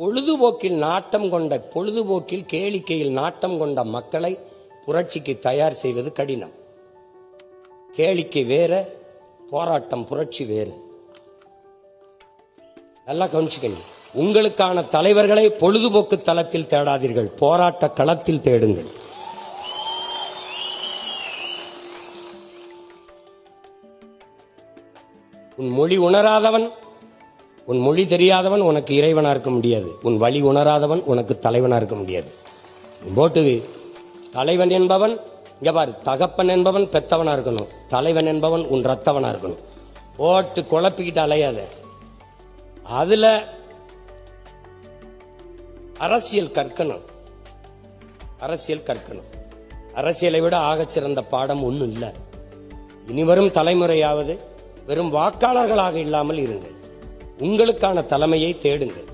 பொழுதுபோக்கில் நாட்டம் கொண்ட பொழுதுபோக்கில் கேளிக்கையில் நாட்டம் கொண்ட மக்களை புரட்சிக்கு தயார் செய்வது கடினம். கேளிக்கை வேற போராட்டம் புரட்சி வேறு. நல்லா கவனிச்சுக்கணும் உங்களுக்கான தலைவர்களை பொழுதுபோக்கு தளத்தில் தேடாதீர்கள். போராட்ட களத்தில் தேடுங்கள். உன் மொழி உணராதவன் உன் மொழி தெரியாதவன் உனக்கு இறைவனா இருக்க முடியாது. உன் வழி உணராதவன் உனக்கு தலைவனா இருக்க முடியாது. போட்டு தலைவன் என்பவன் இங்க பாரு தகப்பன் என்பவன் பெத்தவனா இருக்கணும். தலைவன் என்பவன் உன் ரத்தவனா இருக்கணும். போட்டு குழப்பிக்கிட்டு அலையாத. அதுல அரசியல் கற்கணும். அரசியல் கற்கணும். அரசியலை விட ஆகச்சிறந்த பாடம் ஒன்றும் இல்லை. இனிவரும் தலைமுறையாவது வெறும் வாக்காளர்களாக இல்லாமல் இருங்கள். உங்களுக்கான தலைமையை தேடுங்கள்.